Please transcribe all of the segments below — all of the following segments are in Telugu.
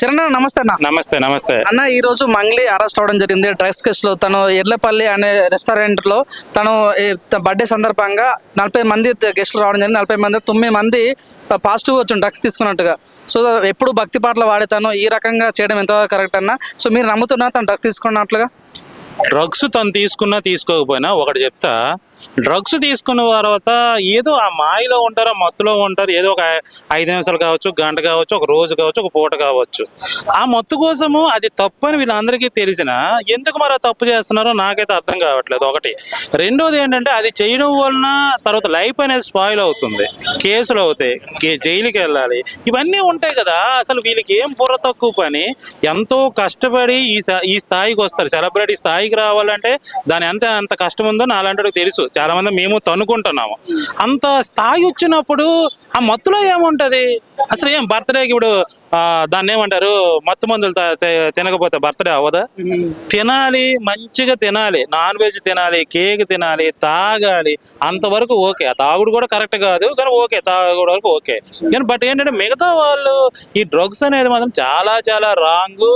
చరణ్ నమస్తే అన్న. నమస్తే నమస్తే. అన్న ఈ రోజు మంగ్లీ అరెస్ట్ అవడం జరిగింది. డ్రగ్స్ కేసులో తను ఎర్లపల్లి అనే రెస్టారెంట్లో తను బర్త్డే సందర్భంగా నలభై మంది గెస్టులు రావడం జరిగింది. నలభై మంది తొమ్మిది మంది పాజిటివ్ వచ్చింది డ్రగ్స్ తీసుకున్నట్టుగా. సో ఎప్పుడు భక్తి పాటలు వాడే తను ఈ రకంగా చేయడం ఎంత కరెక్ట్ అన్న? సో మీరు నమ్ముతున్నా తను డ్రగ్స్ తీసుకున్నట్లుగా? డ్రగ్స్ తను తీసుకున్నా తీసుకోకపోయినా ఒకటి చెప్తా. డ్రగ్స్ తీసుకున్న తర్వాత ఏదో ఆ మాయలో ఉంటారో మత్తులో ఉంటారు ఏదో ఒక ఐదు నిమిషాలు కావచ్చు గంట కావచ్చు ఒక రోజు కావచ్చు ఒక పూట కావచ్చు. ఆ మత్తు కోసము అది తప్పు అని వీళ్ళందరికీ తెలిసిన ఎందుకు మరి తప్పు చేస్తున్నారో నాకైతే అర్థం కావట్లేదు. ఒకటి. రెండోది ఏంటంటే అది చేయడం వలన తర్వాత లైఫ్ అనేది స్పాయిల్ అవుతుంది. కేసులు అవుతాయి. జైలుకి వెళ్ళాలి. ఇవన్నీ ఉంటాయి కదా. అసలు వీళ్ళకి ఏం బుర్ర తక్కువ పని? ఎంతో కష్టపడి ఈ ఈ స్థాయికి వస్తారు. సెలబ్రిటీ స్థాయికి రావాలంటే దాని ఎంత ఎంత కష్టం ఉందో నాలాంటి తెలుసు. చాలా మంది మేము తనుకుంటున్నాము అంత స్థాయి వచ్చినప్పుడు ఆ మత్తులో ఏముంటది? అసలు ఏం బర్త్డేకి ఇప్పుడు దాన్ని ఏమంటారు? మత్తు మందులు తినకపోతే బర్త్డే అవ్వదా? తినాలి మంచిగా తినాలి నాన్ వెజ్ తినాలి కేక్ తినాలి తాగాలి అంతవరకు ఓకే. ఆ తాగుడు కూడా కరెక్ట్ కాదు కానీ ఓకే తాగుడు వరకు ఓకే. కానీ బట్ ఏంటంటే మిగతా వాళ్ళు ఈ డ్రగ్స్ అనేది మాత్రం చాలా చాలా రాంగ్.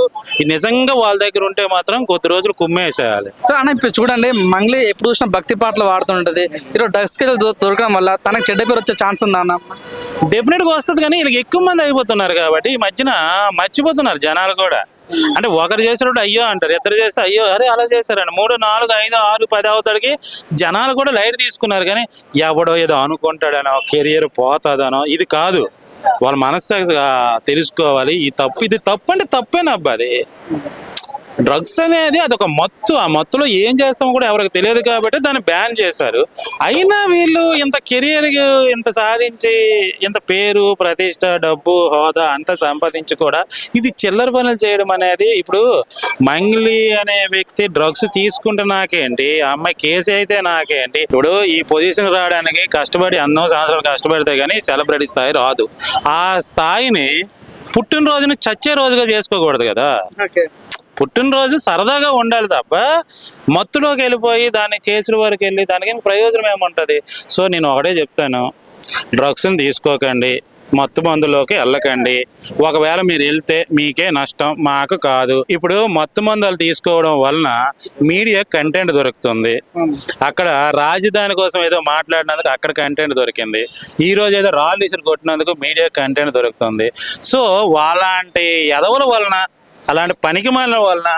నిజంగా వాళ్ళ దగ్గర ఉంటే మాత్రం కొద్ది రోజులు కుమ్మేసేయాలి. సో అన్న ఇప్పుడు చూడండి మంగ్లీ ఎప్పుడు చూసినా భక్తి పాటలు వాడుతుంటది ఈరోజు డ్రగ్స్ దొరకడం వల్ల తనకు చెడ్డ పేరు వచ్చే ఛాన్స్ ఉందా అన్న? డెఫినెట్గా వస్తుంది కానీ వీళ్ళకి ఎక్కువ మంది అయిపోతున్నారు కాబట్టి ఈ మధ్యన మర్చిపోతున్నారు జనాలు కూడా. అంటే ఒకరు చేసినప్పుడు అయ్యో అంటారు ఇద్దరు చేస్తే అయ్యో అరే అలా చేశారండి మూడు నాలుగు ఐదు ఆరు పది అవుతాడికి జనాలు కూడా లైట్ తీసుకున్నారు కానీ ఎవడో ఏదో అనుకుంటాడనో కెరియర్ పోతుందనో ఇది కాదు. వాళ్ళ మనస్సాక్షిగా తెలుసుకోవాలి. ఈ తప్పు ఇది తప్పు అంటే తప్పేనబ్బా అది? డ్రగ్స్ అనేది అదొక మత్తు. ఆ మత్తులో ఏం చేస్తామో కూడా ఎవరికి తెలియదు కాబట్టి దాన్ని బ్యాన్ చేశారు. అయినా వీళ్ళు ఇంత కెరియర్ ఇంత సాధించి ఇంత పేరు ప్రతిష్ట డబ్బు హోదా అంత సంపాదించి కూడా ఇది చిల్లర పనులు చేయడం అనేది ఇప్పుడు మంగ్లీ అనే వ్యక్తి డ్రగ్స్ తీసుకుంటే నాకేంటి? ఆ అమ్మాయి కేసు అయితే నాకేంటి? ఇప్పుడు ఈ పొజిషన్ రావడానికి కష్టపడి ఎన్నో సంవత్సరాలు కష్టపడితే కానీ సెలబ్రిటీ స్థాయి రాదు. ఆ స్థాయిని పుట్టినరోజుని చచ్చే రోజుగా చేసుకోకూడదు కదా? పుట్టినరోజు సరదాగా ఉండాలి తప్ప మత్తులోకి వెళ్ళిపోయి దాని కేసుల వరకు వెళ్ళి దానికి ప్రయోజనం ఏముంటుంది? సో నేను ఒకటే చెప్తాను. డ్రగ్స్ని తీసుకోకండి. మత్తు మందులోకి వెళ్ళకండి. ఒకవేళ మీరు వెళ్తే మీకే నష్టం మాకు కాదు. ఇప్పుడు మత్తు మందులు తీసుకోవడం వలన మీడియా కంటెంట్ దొరుకుతుంది. అక్కడ రాజధాని కోసం ఏదో మాట్లాడినందుకు అక్కడ కంటెంట్ దొరికింది. ఈ రోజు ఏదో రాళ్ళు ఇసురు కొట్టినందుకు మీడియా కంటెంట్ దొరుకుతుంది. సో వాళ్ళంటి ఎదవుల వలన అలాంటి పనికి మాలిన వలన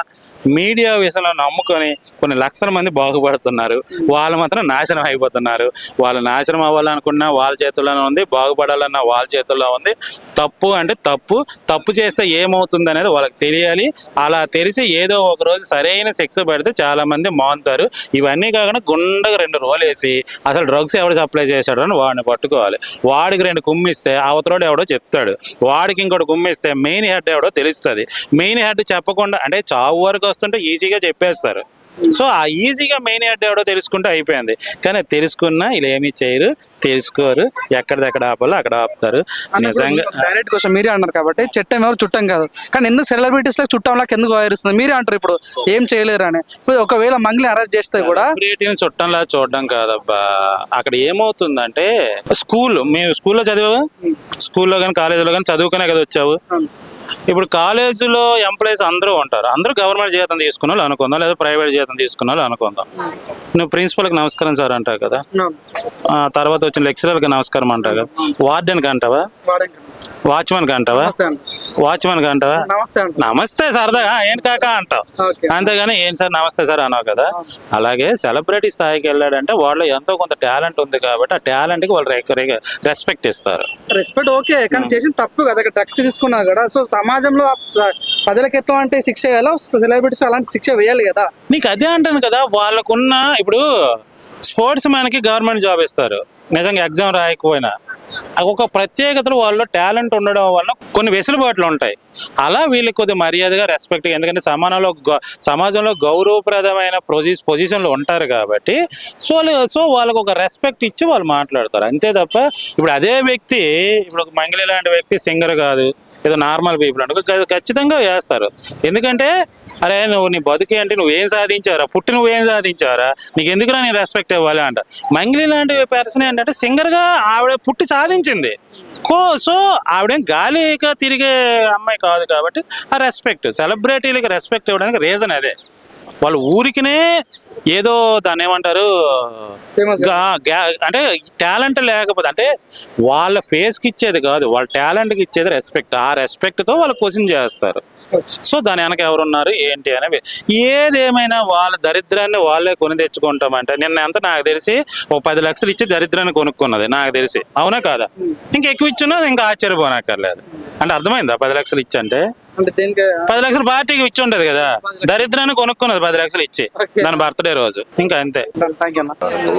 మీడియా విషయంలో నమ్ముకొని కొన్ని లక్షల మంది బాగుపడుతున్నారు. వాళ్ళు మాత్రం నాశనం అయిపోతున్నారు. వాళ్ళు నాశనం అవ్వాలనుకున్నా వాళ్ళ చేతుల్లోనే ఉంది బాగుపడాలన్నా వాళ్ళ చేతుల్లో ఉంది. తప్పు అంటే తప్పు తప్పు చేస్తే ఏమవుతుంది అనేది వాళ్ళకి తెలియాలి. అలా తెలిసి ఏదో ఒక రోజు సరైన శిక్ష పెడితే చాలా మంది మానుతారు ఇవన్నీ కాకుండా గుండగా రెండు రోజులు వేసి అసలు డ్రగ్స్ ఎవడు సప్లై చేశాడు అని వాడిని పట్టుకోవాలి. వాడికి రెండు కుమ్మిస్తే అవతలోడు ఎవడో చెప్తాడు. వాడికి ఇంకోటి కుమ్మిస్తే మెయిన్ హెడ్ ఎవడో తెలుస్తుంది. మెయిన్ హెడ్ చెప్పకుండా అంటే చావు వరకు వస్తుంటే ఈజీగా చెప్పేస్తారు. సో ఆ ఈజీగా మెయిన్ హెడ్ ఎవడో తెలుసుకుంటే అయిపోయింది. కానీ తెలుసుకున్నా ఇలా ఏమీ చేయరు తెలుసుకోరు. ఎక్కడిదెక్కడ ఆపాలో అక్కడ ఆపుతారు. నిజంగా డైరెక్ట్ క్వశ్చన్ మీరే అన్నారు కాబట్టి చట్టం ఎవరు చుట్టం కాదు. కానీ ఎందుకు సెలబ్రిటీస్లో చుట్టంలాగా ఎందుకు వ్యవహరిస్తుంది మీరే అంటారు ఇప్పుడు ఏం చేయలేరు అని. ఒకవేళ మంగ్లీ అరెస్ట్ చేస్తే కూడా సెలబ్రిటీని చుట్టంలా చూడడం కాదబ్బా. అక్కడ ఏమవుతుందంటే స్కూల్ మేము స్కూల్లో చదివావా? స్కూల్లో కానీ కాలేజీలో కానీ చదువుకునే కదా వచ్చావు. ఇప్పుడు కాలేజీలో ఎంప్లాయీస్ అందరూ ఉంటారు. అందరూ గవర్నమెంట్ జీతం తీసుకున్న అనుకుందాం లేదా ప్రైవేట్ జీతం తీసుకున్న అనుకుందాం. నువ్వు ప్రిన్సిపల్కి నమస్కారం సార్ అంటావు కదా. ఆ తర్వాత వచ్చిన లెక్చరర్కి నమస్కారం అంటావు కదా. వార్డెన్కి అంటావా? వాచ్మెన్కి అంటావా? అండి వాచ్మెన్కి అంటావా? నమస్తే సరదాగా ఏంటి కాక అంటావు? అంతేగాని ఏం సార్ నమస్తే సార్ అన్నావు కదా? అలాగే సెలబ్రిటీ స్థాయికి వెళ్ళాడంటే వాళ్ళు ఎంతో కొంత టాలెంట్ ఉంది కాబట్టి ఆ టాలెంట్కి వాళ్ళు రెస్పెక్ట్ ఇస్తారు. రెస్పెక్ట్ ఓకే కానీ చేసిన తప్పు కదా డ్రగ్స్ తీసుకున్నా కూడా. సో సమాజంలో ప్రజలకు ఎట్లాంటి శిక్ష వేయాలో సెలబ్రిటీస్ అలాంటి శిక్ష వేయాలి కదా. నీకు అదే అంటాను కదా వాళ్ళకున్న ఇప్పుడు స్పోర్ట్స్ మ్యాన్కి గవర్నమెంట్ జాబ్ ఇస్తారు. నిజంగా ఎగ్జామ్ రాయకపోయినా. ఒక ప్రత్యేకతలు వాళ్ళలో టాలెంట్ ఉండడం వల్ల కొన్ని వెసులుబాట్లు ఉంటాయి. అలా వీళ్ళకి కొద్ది మర్యాదగా రెస్పెక్ట్ ఎందుకంటే సమానంలో సమాజంలో గౌరవప్రదమైన పొజిషన్ పొజిషన్లో ఉంటారు కాబట్టి సో సో వాళ్ళకు ఒక రెస్పెక్ట్ ఇచ్చి వాళ్ళు మాట్లాడతారు. అంతే తప్ప ఇప్పుడు అదే వ్యక్తి ఇప్పుడు ఒక మంగళి లాంటి వ్యక్తి సింగర్ కాదు ఏదో నార్మల్ పీపుల్ అంటే ఖచ్చితంగా వేస్తారు. ఎందుకంటే అరే నువ్వు నీ బతుకే అంటే నువ్వేం సాధించారా పుట్టి నువ్వేం సాధించారా నీకు ఎందుకురా నీ రెస్పెక్ట్ ఇవ్వాలి అంట. మంగిలి లాంటి పర్సన్ ఏంటంటే సింగర్గా ఆవిడ పుట్టి సాధించింది. కో సో ఆవిడేం గాలిగా తిరిగే అమ్మాయి కాదు కాబట్టి ఆ రెస్పెక్ట్ సెలబ్రిటీలకి రెస్పెక్ట్ ఇవ్వడానికి రీజన్ అదే. వాళ్ళు ఊరికినే ఏదో దాన్ని ఏమంటారు? అంటే టాలెంట్ లేకపోతే అంటే వాళ్ళ ఫేస్కి ఇచ్చేది కాదు. వాళ్ళ టాలెంట్కి ఇచ్చేది రెస్పెక్ట్ ఆ రెస్పెక్ట్తో వాళ్ళు క్వశ్చన్ చేస్తారు. సో దాని వెనక ఎవరున్నారు? ఏంటి అనేవి ఏదేమైనా వాళ్ళ దరిద్రాన్ని వాళ్ళే కొని తెచ్చుకుంటామంటే నిన్న ఎంత నాకు తెలిసి ఒక పది లక్షలు ఇచ్చి దరిద్రాన్ని కొనుక్కున్నది నాకు తెలిసి. అవునా కాదా? ఇంకా ఎక్కువ ఇచ్చినా ఇంకా ఆశ్చర్యపోనక్కర్లేదు. అంటే అర్థమైందా? పది లక్షలు ఇచ్చి పది లక్షలు పార్టీకి ఇచ్చి ఉండదు కదా. దరిద్రాన్ని కొనుక్కున్నది పది లక్షలు ఇచ్చి. దాని బర్త్డే రోజు. ఇంకా అంతే.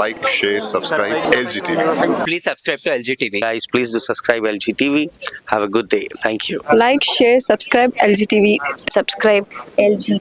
Like share subscribe please subscribe to LG please subscribe LG TV good day thank you like share subscribe LG subscribe LG